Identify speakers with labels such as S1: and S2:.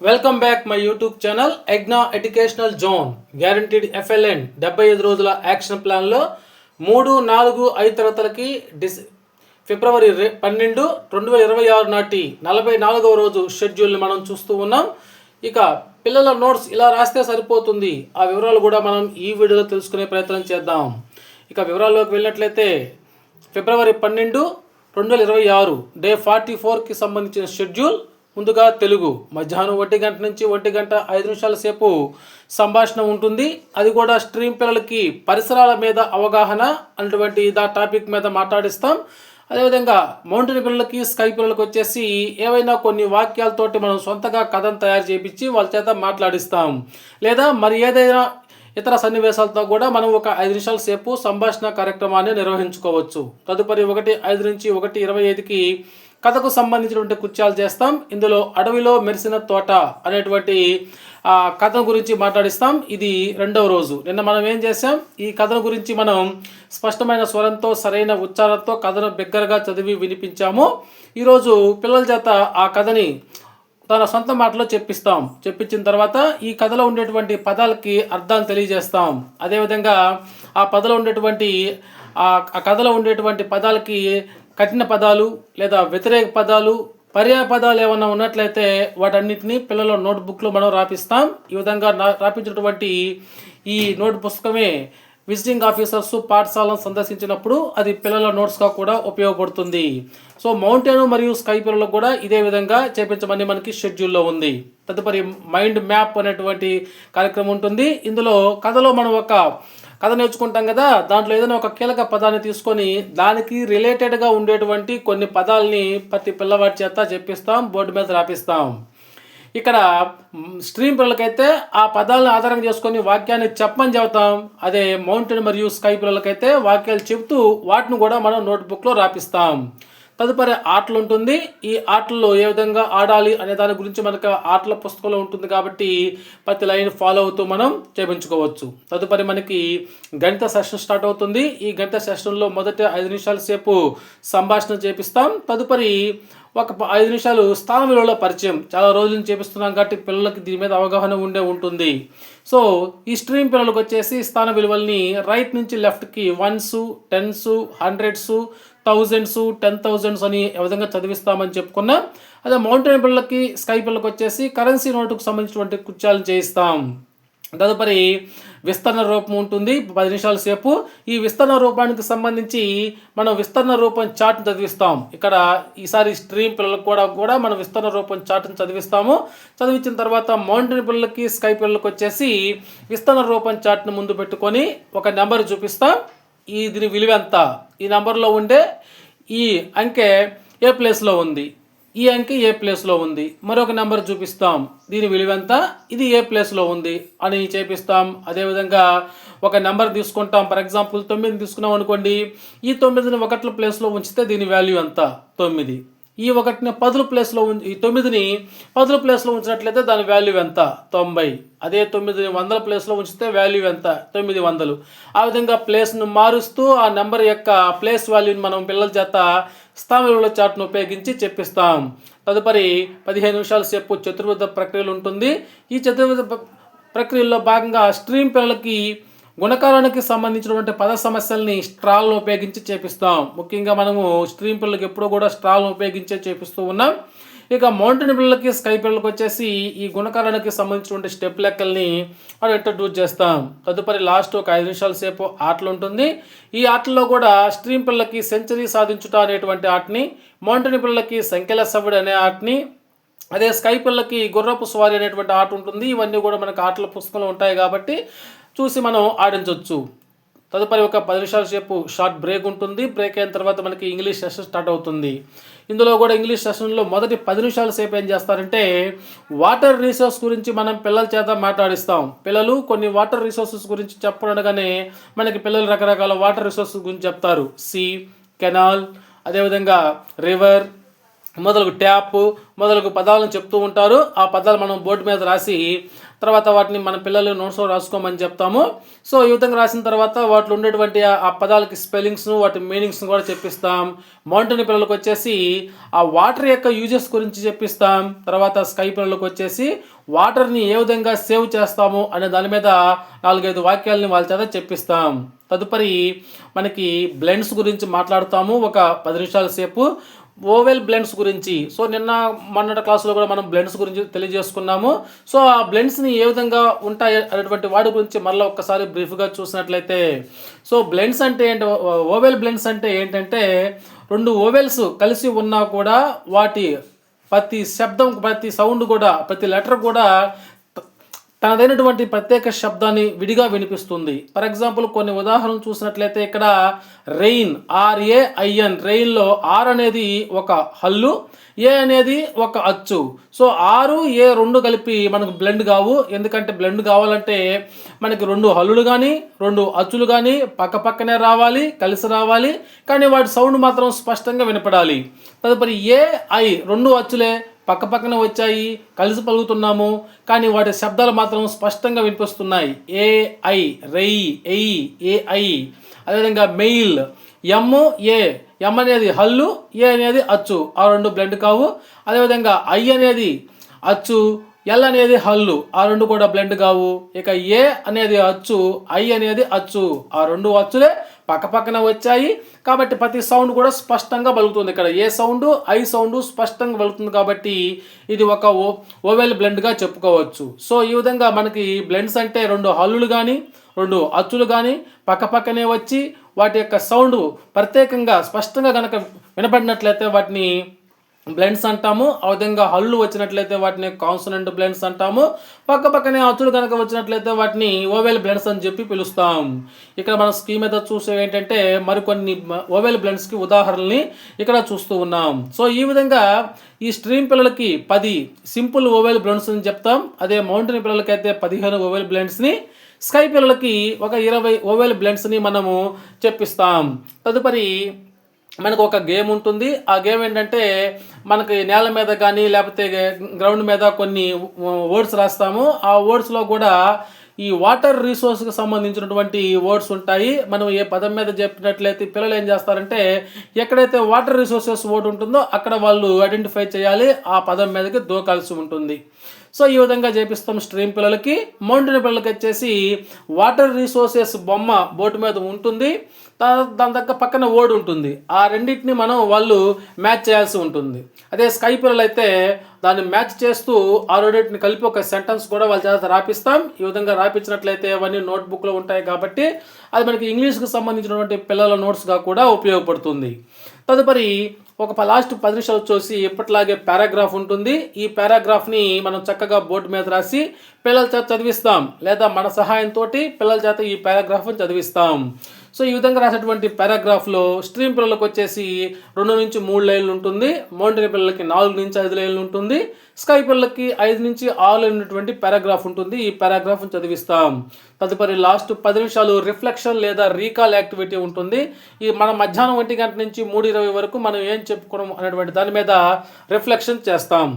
S1: Welcome back my YouTube channel ఎగ్నా educational zone guaranteed FLN డెబ్బై ఐదు రోజుల యాక్షన్ ప్లాన్లో మూడు నాలుగు ఐదు తరగతులకి డిస్ ఫిబ్రవరి పన్నెండు రెండు వేల ఇరవై ఆరు నాటి నలభై నాలుగవ రోజు షెడ్యూల్ని మనం చూస్తూ ఉన్నాం. ఇక పిల్లల నోట్స్ ఇలా రాస్తే సరిపోతుంది. ఆ వివరాలు కూడా మనం ఈ వీడియోలో తెలుసుకునే ప్రయత్నం చేద్దాం. ఇక వివరాల్లోకి వెళ్ళినట్లయితే ఫిబ్రవరి పన్నెండు రెండు వేల ఇరవై ఆరు డే ఫార్టీ ఫోర్కి సంబంధించిన షెడ్యూల్. ముందుగా తెలుగు. మధ్యాహ్నం ఒంటి గంట నుంచి ఒంటి గంట ఐదు నిమిషాల సేపు సంభాషణ ఉంటుంది. అది కూడా స్ట్రీమ్ పిల్లలకి పరిసరాల మీద అవగాహన అన్నటువంటి దా టాపిక్ మీద మాట్లాడిస్తాం. అదేవిధంగా మౌంటైన్ పిల్లలకి స్కై పిల్లలకి వచ్చేసి ఏవైనా కొన్ని వాక్యాలతోటి మనం సొంతగా కథను తయారు చేయించి వాళ్ళ చేత మాట్లాడిస్తాం. లేదా మరి ఏదైనా ఇతర సన్నివేశాలతో కూడా మనం ఒక ఐదు నిమిషాల సేపు సంభాషణ కార్యక్రమాన్ని నిర్వహించుకోవచ్చు. తదుపరి ఒకటి ఐదు నుంచి ఒకటి ఇరవై ఐదుకి కథకు సంబంధించినటువంటి కృత్యాలు చేస్తాం. ఇందులో అడవిలో మెరిసిన తోట అనేటువంటి ఆ కథ గురించి మాట్లాడిస్తాం. ఇది రెండవ రోజు. నిన్న మనం ఏం చేసాం ఈ కథను గురించి మనం స్పష్టమైన స్వరంతో సరైన ఉచ్చారణతో కథను బిగ్గరగా చదివి వినిపించాము. ఈరోజు పిల్లల చేత ఆ కథని తన సొంత మాటలో చెప్పిస్తాం. చెప్పించిన తర్వాత ఈ కథలో ఉండేటువంటి పదాలకి అర్థాలు తెలియజేస్తాం. అదేవిధంగా ఆ పదలో ఉండేటువంటి ఆ కథలో ఉండేటువంటి పదాలకి కఠిన పదాలు లేదా వ్యతిరేక పదాలు పర్యాయ పదాలు ఏమైనా ఉన్నట్లయితే వాటన్నిటిని పిల్లల నోట్బుక్లో మనం రాపిస్తాం. ఈ విధంగా రాపించినటువంటి ఈ నోట్ పుస్తకమే విజిటింగ్ ఆఫీసర్స్ పాఠశాలను సందర్శించినప్పుడు అది పిల్లల నోట్స్గా కూడా ఉపయోగపడుతుంది. సో మౌంటైన్ మరియు స్కై పిల్లలకు కూడా ఇదే విధంగా చేపించమని మనకి షెడ్యూల్లో ఉంది. తదుపరి మైండ్ మ్యాప్ అనేటువంటి కార్యక్రమం ఉంటుంది. ఇందులో కథలో మనం ఒక కథ నేర్చుకుంటాం కదా దాంట్లో ఏదైనా ఒక కీలక పదాన్ని తీసుకొని దానికి రిలేటెడ్గా ఉండేటువంటి కొన్ని పదాలని ప్రతి పిల్లవాడి చేత చెప్పిస్తాం బోర్డు మీద రాపిస్తాం. ఇక్కడ స్ట్రీమ్ పిల్లలకైతే ఆ పదాలను ఆధారం చేసుకొని వాక్యాన్ని చెప్పమని చెబుతాం. అదే మౌంటైన్ మరియు స్కై పిల్లలకైతే వాక్యాలు చెప్తూ వాటిని కూడా మనం నోట్బుక్లో రాపిస్తాం. తదుపరి ఆటలు ఉంటుంది ఈ ఆటల్లో ఏ విధంగా ఆడాలి అనే దాని గురించి మనకు ఆటల పుస్తకంలో ఉంటుంది కాబట్టి ప్రతి లైన్ ఫాలో అవుతూ మనం చేపించుకోవచ్చు తదుపరి మనకి గణిత సెషన్ స్టార్ట్ అవుతుంది. ఈ గణిత సెషన్లో మొదటి ఐదు నిమిషాల సేపు సంభాషణ చేపిస్తాం. తదుపరి ఒక ప- ఐదు నిమిషాలు స్థాన విలువల పరిచయం. చాలా రోజుల నుంచి చేపిస్తున్నాం కాబట్టి పిల్లలకి దీని మీద అవగాహన ఉండే ఉంటుంది. సో ఈ స్ట్రీమ్ పిల్లలకు వచ్చేసి స్థాన విలువల్ని రైట్ నుంచి లెఫ్ట్కి ones tens hundreds thousands ten thousands అని ఏ విధంగా చదివిస్తామని చెప్పుకున్నా అదే మౌంటైన్ పిల్లలకి స్కై పిల్లలకు వచ్చేసి కరెన్సీ నోటుకు సంబంధించినటువంటి కుత్యాలను చేయిస్తాం. తదుపరి విస్తరణ రూపం ఉంటుంది. పది నిమిషాల సేపు. ఈ విస్తరణ రూపానికి సంబంధించి మనం విస్తరణ రూపం చార్ట్ని చదివిస్తాం. ఇక్కడ ఈసారి స్ట్రీమ్ పిల్లలకు కూడా కూడా మనం విస్తరణ రూపం చార్ట్ని చదివిస్తాము. చదివించిన తర్వాత మౌంటైన్ పిల్లలకి స్కై పిల్లలకు వచ్చేసి విస్తరణ రూపం చార్ట్ని ముందు పెట్టుకొని ఒక నెంబర్ చూపిస్తాం. ఈ దీని విలువ ఎంత? ఈ నెంబర్లో ఉండే ఈ అంకె ఏ ప్లేస్లో ఉంది? ఈ అంకె ఏ ప్లేస్లో ఉంది? మరొక నెంబర్ చూపిస్తాం. దీని విలువ ఎంత ఇది ఏ ప్లేస్లో ఉంది? అని చేపిస్తాం. అదేవిధంగా ఒక నెంబర్ తీసుకుంటాం. ఫర్ ఎగ్జాంపుల్ తొమ్మిది తీసుకున్నాం అనుకోండి. ఈ తొమ్మిదిని ఒకట్ల ప్లేస్లో ఉంచితే దీని వాల్యూ ఎంత? తొమ్మిది. ఈ ఒకటిని పదుల ప్లేస్లో ఉంచి ఈ తొమ్మిదిని పదుల ప్లేస్లో ఉంచినట్లయితే దాని వాల్యూ ఎంత? తొంభై. అదే తొమ్మిదిని వందల ప్లేస్లో ఉంచితే వాల్యూ ఎంత? తొమ్మిది వందలు. ఆ విధంగా ప్లేస్ను మారుస్తూ ఆ నెంబర్ యొక్క ప్లేస్ వాల్యూని మనం పిల్లల చేత స్థాన విలువల చార్ట్ను ఉపయోగించి చెప్పిస్తాం. తదుపరి పదిహేను నిమిషాల సేపు చతుర్విధ ప్రక్రియలు ఉంటుంది. ఈ చతుర్విధ ప్ర- ప్రక్రియల్లో భాగంగా స్ట్రీమ్ పిల్లలకి గుణకారానికి సంబంధించినటువంటి పద సమస్యల్ని స్ట్రాల్ను ఉపయోగించి చేపిస్తాం. ముఖ్యంగా మనము స్ట్రీమ్ పిల్లలకి ఎప్పుడూ కూడా స్ట్రాల్ను ఉపయోగించే చేపిస్తూ ఉన్నాం. ఇక మౌంటైన్ పిల్లలకి స్కై పిల్లలకి వచ్చేసి ఈ గుణకారానికి సంబంధించినటువంటి స్టెప్ లెక్కల్ని మనం ఇంట్రడ్యూస్ చేస్తాం. తదుపరి లాస్ట్ ఒక ఐదు నిమిషాల సేపు ఆటలు ఉంటుంది. ఈ ఆటల్లో కూడా స్ట్రీమ్ పిల్లలకి సెంచరీ సాధించుట అనేటువంటి ఆటని మౌంటైన్ పిల్లలకి సంఖ్యల సవ్వుడు అనే ఆటని అదే స్కై పిల్లలకి గుర్రపు స్వారీ అనేటువంటి ఆట ఉంటుంది. ఇవన్నీ కూడా మనకు ఆటల పుస్తకంలో ఉంటాయి కాబట్టి చూసి మనం ఆడించవచ్చు తదుపరి ఒక పది నిమిషాల సేపు షార్ట్ బ్రేక్ ఉంటుంది. బ్రేక్ అయిన తర్వాత మనకి ఇంగ్లీష్ సెషన్ స్టార్ట్ అవుతుంది. ఇందులో కూడా ఇంగ్లీష్ సెషన్లో మొదటి పది నిమిషాల సేపు ఏం చేస్తారంటే వాటర్ రిసోర్స్ గురించి మనం పిల్లల చేత మాట్లాడిస్తాం. పిల్లలు కొన్ని వాటర్ రిసోర్సెస్ గురించి చెప్పడగానే మనకి పిల్లలు రకరకాల వాటర్ రిసోర్సెస్ గురించి చెప్తారు. సీ కెనాల్ అదేవిధంగా రివర్ మొదలగు ట్యాప్ మొదలగు పదాలను చెప్తూ ఉంటారు. ఆ పదాలు మనం బోర్డు మీద రాసి తర్వాత వాటిని మన పిల్లలు నోట్స్లో రాసుకోమని చెప్తాము. సో ఈ విధంగా రాసిన తర్వాత వాటిలో ఉండేటువంటి ఆ- పదాలకి స్పెల్లింగ్స్ను వాటి మీనింగ్స్ను కూడా చెప్పిస్తాం. మౌంటైన్ పిల్లలకు వచ్చేసి ఆ వాటర్ యొక్క యూజెస్ గురించి చెప్పిస్తాం. తర్వాత స్కై పిల్లలకు వచ్చేసి వాటర్ని ఏ విధంగా సేవ్ చేస్తాము అనే దాని మీద నాలుగైదు వాక్యాలని వాళ్ళ చేత చెప్పిస్తాం. తదుపరి మనకి బ్లెండ్స్ గురించి మాట్లాడుతాము. ఒక పది నిమిషాల సేపు. ఓవెల్ బ్లెండ్స్ గురించి. సో నిన్న మొన్నటి క్లాసులో కూడా మనం బ్లెండ్స్ గురించి తెలియజేసుకున్నాము. సో ఆ బ్లెండ్స్ని ఏ విధంగా ఉంటాయి అనేటువంటి వాటి గురించి మళ్ళీ ఒక్కసారి బ్రీఫ్గా చూసినట్లయితే. సో బ్లెండ్స్ అంటే ఏంటి? ఓవెల్ బ్లెండ్స్ అంటే ఏంటంటే రెండు ఓవెల్స్ కలిసి ఉన్నా కూడా వాటి ప్రతి శబ్దం ప్రతి సౌండ్ కూడా ప్రతి లెటర్ కూడా తనదైనటువంటి ప్రత్యేక శబ్దాన్ని విడిగా వినిపిస్తుంది. ఫర్ ఎగ్జాంపుల్ కొన్ని ఉదాహరణలు చూసినట్లయితే ఇక్కడ రెయిన్ ఆర్ఏఐఎన్ రెయిన్లో ఆర్ అనేది ఒక హల్లు ఏ అనేది ఒక అచ్చు. సో ఆరు ఏ రెండు కలిపి మనకు బ్లెండ్ కావు. ఎందుకంటే బ్లెండ్ కావాలంటే మనకి రెండు హల్లులు కానీ రెండు అచ్చులు కానీ పక్క పక్కనే రావాలి కలిసి రావాలి. కానీ వాటి సౌండ్ మాత్రం స్పష్టంగా వినపడాలి. తదుపరి ఏ ఐ రెండు అచ్చులే పక్క పక్కన వచ్చాయి కలిసి పలుకుతున్నాము కానీ వాటి శబ్దాలు మాత్రం స్పష్టంగా వినిపిస్తున్నాయి. ఏఐ రెయి ఎయి ఏఐ అదేవిధంగా మెయిల్ ఎమ్ ఏ ఎమ్ అనేది హల్లు ఏ అనేది అచ్చు. ఆ రెండు బ్లెండ్ కావు. అదేవిధంగా ఐ అనేది అచ్చు ఎల్ అనేది హల్లు. ఆ రెండు కూడా బ్లెండ్ కావు. ఇక ఏ అనేది అచ్చు ఐ అనేది అచ్చు. ఆ రెండు అచ్చులే పక్కపక్కన వచ్చాయి. కాబట్టి ప్రతి సౌండ్ కూడా స్పష్టంగా పలుకుతుంది ఇక్కడ. ఏ సౌండ్ ఐ సౌండ్ స్పష్టంగా పలుకుతుంది కాబట్టి ఇది ఒక ఓ ఓవెల్ బ్లెండ్గా చెప్పుకోవచ్చు. సో ఈ విధంగా మనకి బ్లెండ్స్ అంటే రెండు హల్లులు కానీ రెండు అచ్చులు కానీ పక్కపక్కనే వచ్చి వాటి యొక్క సౌండ్ ప్రత్యేకంగా స్పష్టంగా కనుక వినపడినట్లయితే వాటిని బ్లెండ్స్ అంటాము. ఆ విధంగా హల్లు వచ్చినట్లయితే వాటిని కాన్సనెంట్ బ్లెండ్స్ అంటాము. పక్క పక్కనే అచ్చులు కనుక వచ్చినట్లయితే వాటిని ఓవెల్ బ్లెండ్స్ అని చెప్పి పిలుస్తాం. ఇక్కడ మన స్కీమ్ మీద చూసే ఏంటంటే మరికొన్ని ఓవెల్ బ్లెండ్స్కి ఉదాహరణని ఇక్కడ చూస్తూ ఉన్నాం. సో ఈ విధంగా ఈ స్ట్రీమ్ పిల్లలకి పది సింపుల్ ఓవెల్ బ్లెండ్స్ అని చెప్తాం. అదే మౌంటైన్ పిల్లలకి అయితే పదిహేను ఓవెల్ బ్లెండ్స్ని స్కై పిల్లలకి ఒక ఇరవై ఓవెల్ బ్లెండ్స్ని మనము చెప్పిస్తాం. తదుపరి మనకు ఒక గేమ్ ఉంటుంది. ఆ గేమ్ ఏంటంటే మనకి నేల మీద కానీ లేకపోతే గ్రౌండ్ మీద కొన్ని వర్డ్స్ రాస్తాము. ఆ వర్డ్స్లో కూడా ఈ వాటర్ రిసోర్స్కి సంబంధించినటువంటి వర్డ్స్ ఉంటాయి. మనం ఏ పదం మీద చెప్పినట్లయితే పిల్లలు ఏం చేస్తారంటే ఎక్కడైతే వాటర్ రిసోర్సెస్ వర్డ్ ఉంటుందో అక్కడ వాళ్ళు ఐడెంటిఫై చేయాలి. ఆ పదం మీదకి దూకాల్సి ఉంటుంది. సో ఈ విధంగా చేపిస్తాం స్ట్రీమ్ పిల్లలకి. మౌంటైన్ పిల్లలకి వచ్చేసి వాటర్ రిసోర్సెస్ బొమ్మ బోటు మీద ఉంటుంది. దాని దగ్గర పక్కన ఓడి ఉంటుంది. ఆ రెండింటిని మనం వాళ్ళు మ్యాచ్ చేయాల్సి ఉంటుంది. అదే స్కై పిల్లలు అయితే దాన్ని మ్యాచ్ చేస్తూ ఆ రెండింటిని కలిపి ఒక సెంటెన్స్ కూడా వాళ్ళ చేత రాపిస్తాం. ఈ విధంగా రాపించినట్లయితే అవన్నీ నోట్బుక్లో ఉంటాయి కాబట్టి అది మనకి ఇంగ్లీష్కి సంబంధించినటువంటి పిల్లల నోట్స్గా కూడా ఉపయోగపడుతుంది. తదుపరి ఒక లాస్ట్ పది నిమిషాలు వచ్చేసి ఎప్పటిలాగే పారాగ్రాఫ్ ఉంటుంది. ఈ పారాగ్రాఫ్ని మనం చక్కగా బోర్డు మీద రాసి పిల్లల చేత చదివిస్తాం. లేదా మన సహాయంతో పిల్లల చేత ఈ పారాగ్రాఫ్ని చదివిస్తాం. సో ఈ విధంగా రాసేటువంటి పారాగ్రాఫ్లో స్ట్రీమ్ పిల్లలకు వచ్చేసి రెండు నుంచి మూడు లైన్లు ఉంటుంది మౌంటైన్ పిల్లలకి నాలుగు నుంచి ఐదు లైన్లు ఉంటుంది స్కై పిల్లలకి ఐదు నుంచి ఆరు లైన్ ఉన్నటువంటి పారాగ్రాఫ్ ఉంటుంది. ఈ పారాగ్రాఫ్ని చదివిస్తాం. తదుపరి లాస్ట్ పది నిమిషాలు రిఫ్లెక్షన్ లేదా రీకాల్ యాక్టివిటీ ఉంటుంది. ఈ మన మధ్యాహ్నం ఒంటి గంట నుంచి మూడు ఇరవై వరకు మనం ఏం చెప్పుకోవడం అనేటువంటి దాని మీద రిఫ్లెక్షన్ చేస్తాం.